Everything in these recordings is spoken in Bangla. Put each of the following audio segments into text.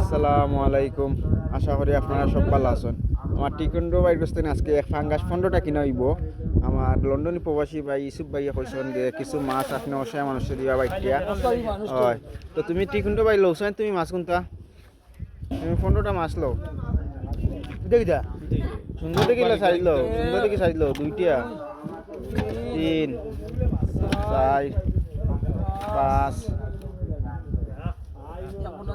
আসসালামু আলাইকুম। আশা করি আপনারা সব ভালো আছেন। আমার টিকন্ডো বাইর করতেন আজকে ফাঙ্গাস পনেরোটা কিনা হইব আমার লন্ডনী প্রবাসী ভাই ইসুফ ভাইয়া কইছেন যে কিছু মাছ আপনি অসহায় মানুষের দিবা বাইটিয়া। হয়। তো তুমি টিকন্ডো বাই লওছেন তুমি মাছ কোনটা? তুমি পনেরোটা মাছ লও। দেখিটা সুন্দর দেখিলে সাইজ লও। সুন্দর দেখি সাইজ লও। দুইটা তিন, চার, পাঁচ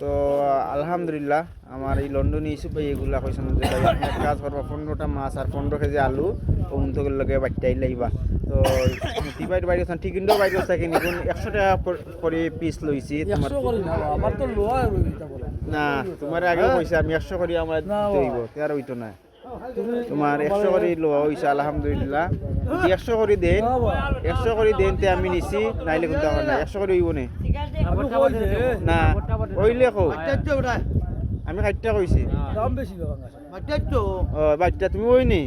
তো আলহামদুলিল্লাহ আমার এই লন্ডনে ইস্যু পাই এগুলা কইছেন যে কাজ করবা পনেরোটা মাছ আর পনেরো কেজি আলু অমুন্তকের লগে বাচ্চাই লাইবা। তো তিবাইর বাইরে ঠিক কিন্তু বাইরে থাকি নিগুন একশো টাকা করে পিস লইছি তোমার আমার তো লোয়া না তোমার আগে পয়সা আমি একশো করে আমার হইব তার হইতো না তোমার একশো করে লোয়া হইছে আলহামদুলিল্লাহ। যদি একশো করে দেন একশো করে দেন তে আমি নিছি নাইলে কিন্তু আমার না একশো করে হইব নে? না ওইলে কো আমি ষাটটা কইছি। দাম বেশি ও বাচ্চা তুমি ওই নি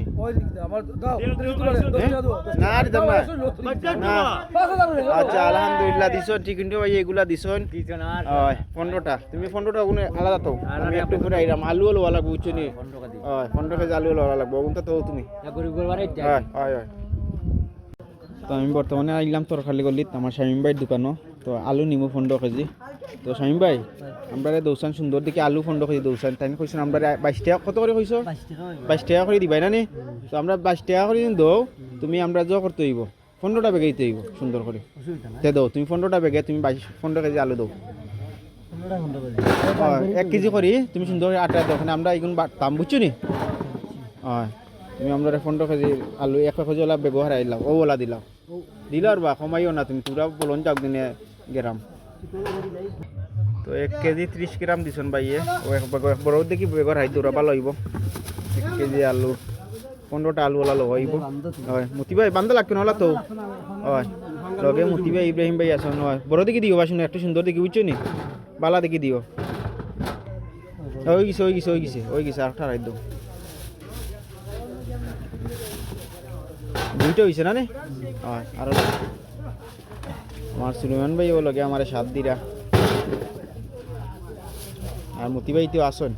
না। দাম না। আচ্ছা আলহামদুলিল্লাহ ভাই এগুলা হয় পনেরোটা। তুমি পনেরোটা গুনে আলাদা তো আমি একটু করে আইরাম আলুও লোয়া লাগবো বুঝছ নি? হয় পনেরো কেজি আলুও লোয়া লাগবো। ওগুনটা তো তুমি। হয় হয় হয়। তো আমি বর্তমানে আইলাম তরকারি গলিত আমার শামিম ভাইয়ের দোকানও। তো আলু নিমু পনেরো কেজি তো শামিম ভাই আমরা দৌসান সুন্দর দেখি আলু পনেরো কেজি দৌসান তাই কইছেন আমরা বাইশ টাকা কত করে কইছো বাইশ টাকা করে দিবাই না নি? তো আমরা বাইশ টাকা করে দৌ তুমি আমরা জ করতে হইব পনেরোটা বেগে দিতে হইব সুন্দর করে তে দাও তুমি পনেরোটা বেগে তুমি বাইশ পনেরো কেজি আলু হয়, এক কেজি করি তুমি সুন্দর করে আটা দাও আমরা এগুন দাম বুঝছ নি? হয় তুমি আমরা পনেরো কেজি আলু এক কেজি ওলা বেগো হারাই দিলাম ও ওলা দিলাম দিলা আর বা কমাইও না তুমি তোরা বলন যাও দিনে। গ্রাম। তো এক কেজি ত্রিশ গ্রাম দিছন বাইয়ে ও বড় দেখি বেগর হাই দৌড়া ভালো এক কেজি আলু পনেরোটা আলু ওলা হইব হয় মতি ভাই বান্ধা লাগতো নহলা তো হয়, লগে মতি ভাই ইব্রাহিম ভাই আসন হয় বড় দেখি দিও বাসুন একটু সুন্দর দেখি বুঝছ নি? বালা দেখি দিও ওই গেছে ওই গেছে ওই গেছে ওই গেছে আর ঠারাই দাও। দুইটা হয়েছে না নে? হয় আরও। আমার সুলেমান ভাই ও লগে আমার সাত দিরা। আর মতি ভাই তো আসন।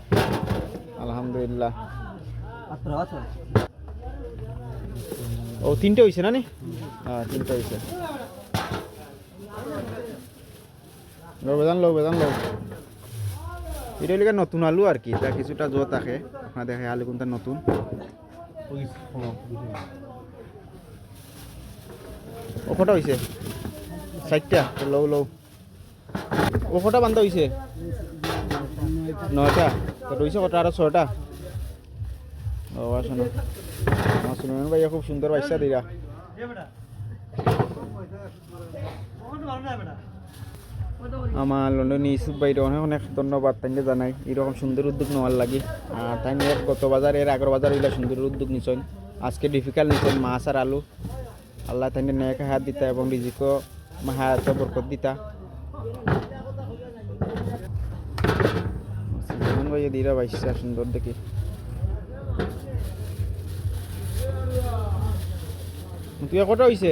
আলহামদুলিল্লাহ। ও তিনটে হয়েছে না নে? হ্যাঁ তিনটে হয়েছে লো বেদান লো বেদান লো। এটা নতুন আলু আর কি তা কিছুটা জো থাকে। আপনার দেখে আলু কোনটা নতুন। ও কটা হয়েছে ষাটটা লও লও। ও কটা বান্ধা হয়েছে নয়টা রয়েছে কটা আরও ছয়টা। ও আসো না। ভাইয়া খুব সুন্দর বাচ্চা দিরা আমার লন্ডনে ইসুফ ভাইর অনেক অনেক ধন্যবাদ, তাইকে জানাই। এরকম সুন্দর উদ্যোগ নেওয়ার লাগি। আর তাই এর গত বাজার এর আগের বাজার এগুলা সুন্দর উদ্যোগ নিছেন আজকে ডিফিকাল্ট নিছেন মাছ আর আলু। আল্লাহ তাই নেক হাত দিতা এবং রিজিকও হায়াত বরকত দিতা ভাই দিরা বাইশা সুন্দর দেখি তুই কটা হয়েছে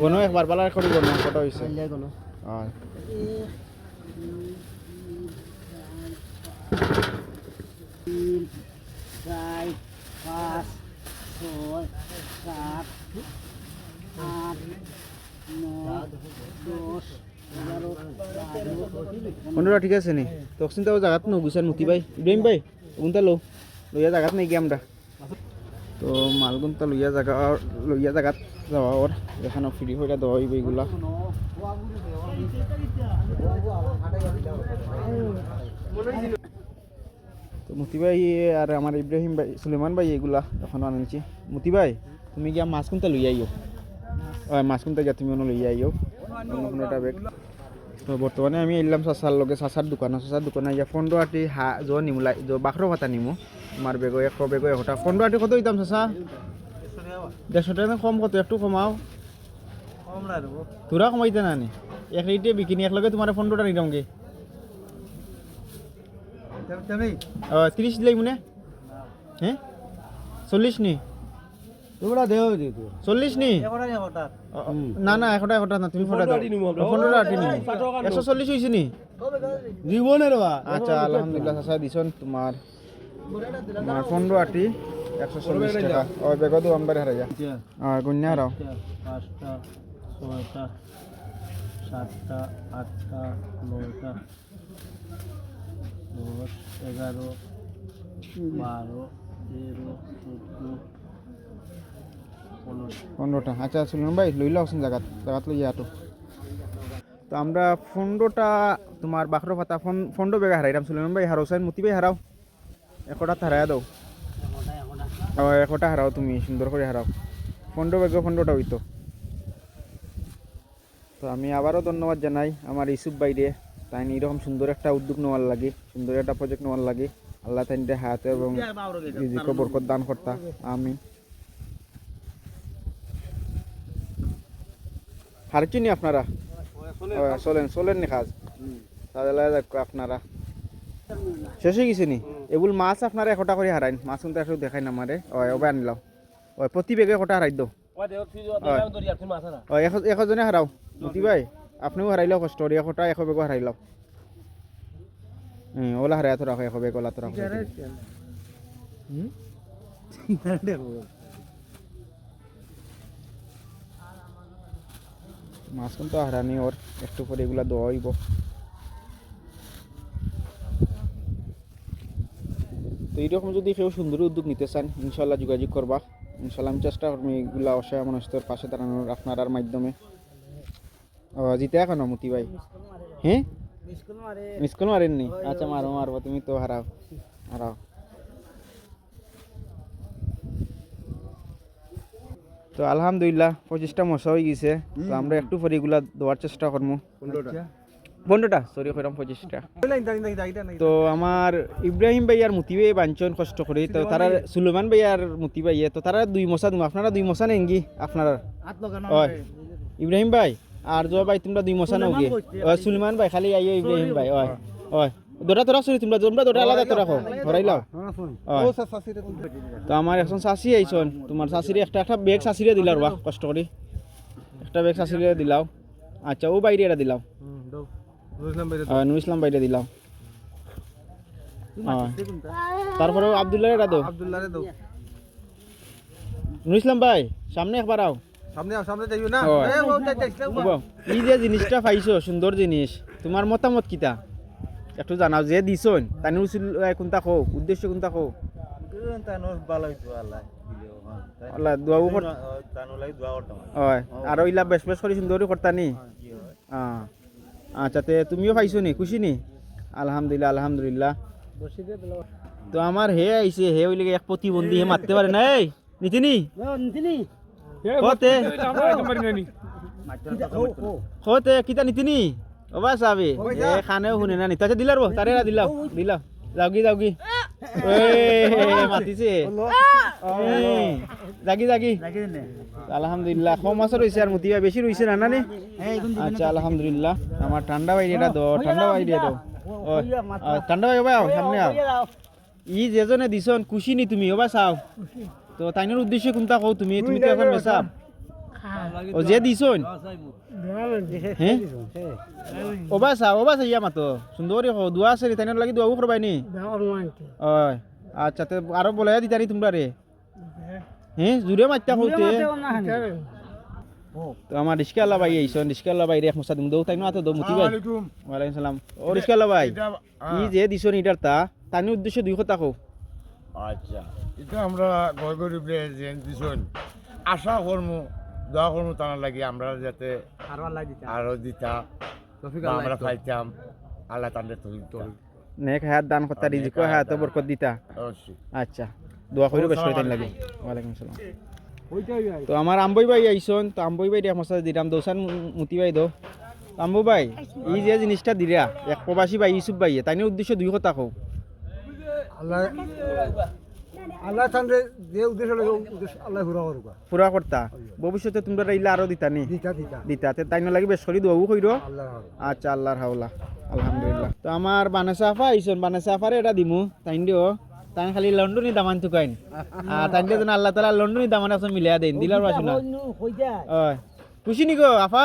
গনো একবার বালার করি গনো কটা হয়েছে চার পাঁচ ছয় সাত এগারো ঠিক আছে নি? তখন তো জায়গাত নো গুছান মতি ভাই ইব্রাহিম ভাই ওগুনটা লো লইয়া জায়গাত নাই কি আমরা তো মালগুনটা লইয়া জায়গা লইয়া জায়গাত যাওয়া ওর এখানে ফ্রি হইয়া দেওয়া হইব এইগুলা। তো মতি ভাই আর আমার ইব্রাহিম ভাই সুলেমান ভাই এগুলা এখন আনছি মতি ভাই তুমি গিয়া মাছ কোনটা লইয়া আইও হয় মাছ কোনটা গিয়া তুমি অন্য লইয়া আইও অন্য কোনোটা বেগ তো বর্তমানে আমি এলাম সাসার লগে সাসার দোকান সাসার দোকানে ইয়া পনেরো আটি হা জ নিমুলাই জ বাখরো ভাতা নিমু তোমার বেগো এক বেগো একটা পনেরো আটি কত দিতাম সাসা দেড়শো টাকা কম কত একটু কমাও তোরা কমাইতে না নি এক রেটে বিকিনি এক লগে তোমার পনেরোটা নিতাম গে তুমি তিরিশ দিলাই মনে হ্যাঁ চল্লিশ নি তোমরা দেও দিতো নি? না না এশটা এশটা না তুমি ফটো দাও। পনেরো আটি নি একশো চল্লিশ নি? জীবনের বা। আচ্ছা আলহামদুলিল্লাহ। চাচা দিছন তোমার। তোমার পনেরো আটি একশো চল্লিশ টাকা। ও বেগত আমবারে হারাই যা। গুন্যা পনেরো পনেরোটা। আচ্ছা সুলন ভাই লইলা আসুন জায়গাত জায়গাত লই আটো। তো আমরা পনেরোটা তোমার বাখরো পাতা ফোন পনেরো বেগা হারাইলাম সুলন ভাই হারাও সাইন মতি ভাই হারাও। একটা হারাই দাও। ও একটা হারাও তুমি সুন্দর করে হারাও। পনেরো বেগে পনেরোটা হইতো। তো আমি আবারও ধন্যবাদ জানাই আমার ইসুফ বাইরে তাই এরকম সুন্দর একটা উদ্যোগ নেওয়ার লাগে সুন্দর একটা প্রজেক্ট নেওয়ার লাগে। আল্লাহ তাই হায়াতে এবং বরকত দান করতা। আমি হারছি নি আপনারা চলেন চলেন নি খাজ তাহলে আপনারা। শেষ হয়ে গেছে নি এগুলো মাছ আপনারা একটা করে হারাইন। মাছ কিন্তু একটু দেখাই না আমারে। ওই ওবে আনিলাম ওই প্রতি বেগে কটা হারাই দো এশজনে হারাও। মতি ভাই আপনিও হারাইলেও কষ্ট করি এশটা এশ বেগো হারাইলাও হুম ওলা হারাই তো রাখো এশ বেগ ওলা তো রাখো মাছ কিন্তু হারানি ওর একটু করে এগুলা দেওয়া হইব। তো এইরকম যদি কেউ সুন্দর উদ্যোগ নিতে চান ইনশাল্লাহ যোগাযোগ করবা। ইনশাল্লাহ আমি চেষ্টা করব এগুলা অসহায় মানুষদের পাশে দাঁড়ানোর আপনার মাধ্যমে। ও জিতে এখন মতি ভাই? হ্যাঁ? মিস কল মারেননি? আচ্ছা মারো মারবো তুমি তো হারাও। হারাও। তো আলহামদুলিল্লাহ পঁচিশটা মশা হয়ে গেছে। তো আমরা একটু পরে এগুলা দেওয়ার চেষ্টা করব পনেরোটা। সরি কইরাম পঁচিশটা। তো আমার ইব্রাহিম ভাই আর মুতি ভাই বাঞ্চন কষ্ট করে তো তারা সুলেমান ভাই আর মুতি ভাই তো তারা দুই মশা দিম। আপনারা দুই মশা নেন কি আপনারা হয়। ইব্রাহিম ভাই আর জো ভাই তোমরা দুই মশা নাও কি সুলেমান ভাই খালি আইও ইব্রাহিম ভাই হয় হয়। দোটা তোরা সরি তোমরা তোমরা আলাদা তোরা রাখো ধরাই লাও। তো আমার এখন শাশি আইছন। তোমার শাশিরে একটা একটা বেগ শাশিরে দিলার বাহ কষ্ট করি। একটা বেগ দিলাও। আচ্ছা ও বাইরে এটা হ্যাঁ নুর ইসলাম বাইরে হ্যাঁ। তারপরে আবদুল্লাহ এটা দো আব্দুল্লাহ ইসলাম ভাই সামনে একবার আও। সামনে সামনে যাইও না। হয়। এই যে জিনিসটা পাইছো সুন্দর জিনিস। তোমার মতামত কিতা? একটু জানাও যে দিছন তানি উচিল কোনটা কো উদ্দেশ্য কোনটা কো হয় আর ওইলা বেশ বেশ করে সুন্দরই করতানি হ্যাঁ আচ্ছা তে তুমিও পাইছো নি খুশি নি? আলহামদুলিল্লাহ আলহামদুলিল্লাহ। তো আমার হে আইছে হে ওই এক প্রতিবন্ধী হে মারতে পারে না এই নিতিনি? কতে কতে কিতা নিতিনি? ওবা সাবে এ খানেও শুনে না নিতা দিলার বো তারে না দিলাও। দিলাও। যাওগি যাওগি। মাতিছে। জাগি জাগি আলহামদুলিল্লাহ কম মাছ রয়েছে আর মতিবা বেশি রয়েছে না নানি আচ্ছা আলহামদুলিল্লাহ। আমার ঠান্ডা বাইরে এটা দো ঠান্ডা বাইরে আ, ঠান্ডা বাইরে আও সামনে আও। ই যেজনে দিছন খুশি নি তুমি ওবা চাও। তো তাইনের উদ্দেশ্য কোনটা কও তুমি? তুমি তো এখন বেচাব ও যে দিছন। হ্যাঁ ওবা চাও ওবা চাইয়া মাতো। সুন্দরী কও দোয়া আছে তাইনের লাগি দোয়াও করবাই নি? ওই আচ্ছা তে আরও বলে দিতারি তোমরা রে হ্যাঁ জুড়ে মারতা কওতে তো আমার রিস্কাল্লা ভাই আইসন রিস্কাল্লা ভাই রে এক মশা দিম। দৌ তাই না তো দৌ মুতি ভাই ওয়ালাইকুম সালাম। ও রিস্কাল্লা ভাই ই যে দিছন ইটার তা তানি উদ্দেশ্য দুই কথা কও। আচ্ছা এটা আমরা গড় গরিবরে যে দিছুন। আশা করমু দোয়া করমু তার লাগি আমরা যাতে আরও দিতা আমরা পাইতাম আল্লাহ তাদের তৈরি তো নেক হায়াত দান করতা রিজিক হায়াত বরকত দিতা। আচ্ছা দোয়া কইরো বেশ করে লাগে। ওয়ালাইকুম সালাম তো আমার আম্বই ভাই আইসন তো আম্বই ভাই রে মশা দিলাম দোসান মুতি ভাই দো। তাম্বু ভাই এই যে জিনিসটা দিরা এক প্রবাসী ভাই ইউসুফ ভাই তাই উদ্দেশ্য দুই কথা কও। আল্লাহ আল্লাহ তাহলে যে উদ্দেশ্য লাগে উদ্দেশ্য আল্লাহ করুক পুরা করতা ভবিষ্যতে তোমরা ইলা আরও দিতা নি দিতা দিতা দিতা তে তাই লাগি বেশ করি দোয়াও কইরো আচ্ছা আল্লাহর হাওলা আলহামদুলিল্লাহ তো আমার বানাসা আফা আইসন বানাসা আফারে এটা দিমু তাইন দিও তাই খালি লন্ডনি দামান তুকাইন আর তাইন দিয়ে যেন আল্লাহ তালা লন্ডনি দামান আছে মিলিয়া দেন দিলার পাশে না ওই খুশি নি গো আফা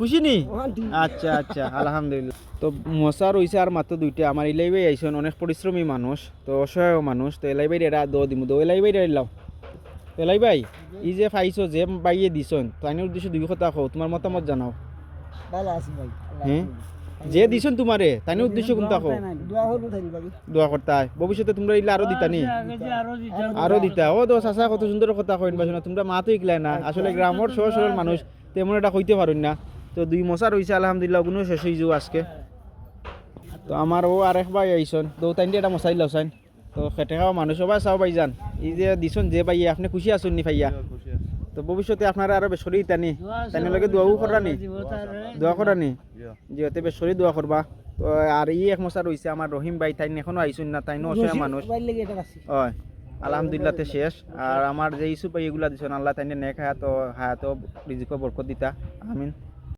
খুশি নি আচ্ছা আচ্ছা আলহামদুলিল্লাহ। তো মশা রইছে আর মাত্র দুইটা। আমার ইলাইবাই আইসন অনেক পরিশ্রমী মানুষ তো অসহায় মানুষ তো এলাইবাই এরা দো দিমু। দো এলাইবাই এলাও এলাই ভাই ই যে পাইছো যে বাইয়ে দিছন তো আইনের উদ্দেশ্য দুই কথা কও তোমার মতামত জানাও। ভালো আছি ভাই হ্যাঁ? যে দিছন তোমারে তাইনের উদ্দেশ্য কোনটা কও? দোয়া করতা ভবিষ্যতে তোমরা ইলা আরও দিতা নি? আরও দিতা ও তো চাচা কত সুন্দর কথা কইন বাসনা তোমরা মা তো ইকলাই না। আসলে গ্রামের সহজ সরল মানুষ তেমন এটা কইতে পারুন না। তো দুই মশা রইছে আলহামদুলিল্লাহ কোনো শেষ হয়ে যাও আজকে। তো আমার ও আরেক ভাই আইসন তাইন দিয়ে এটা মশাই লাউসাইন তো খেটে খাওয়া মানুষ সবাই চাও পাই যান এই যে দিছন যে পাইয়া আপনি খুশি আছেন নি পাইয়া তো ভবিষ্যতে আপনারা আরও বেশ করেই টানি তাই লগে দোয়াও করা নি? দোয়া করা নি? যেহেতু বেশ করে দোয়া করবা। তো আর ই এক মশা রইছে আমার রহিম ভাই তাই এখনও আইসুন না তাই অসহায় মানুষ। হয় আলহামদুলিল্লাহ তে শেষ। আর আমার যে ইস্যু পাই এগুলা দিছেন আল্লাহ তাই নেক হায়াত হায়াত রিজিক বরকত দিতা আমিন।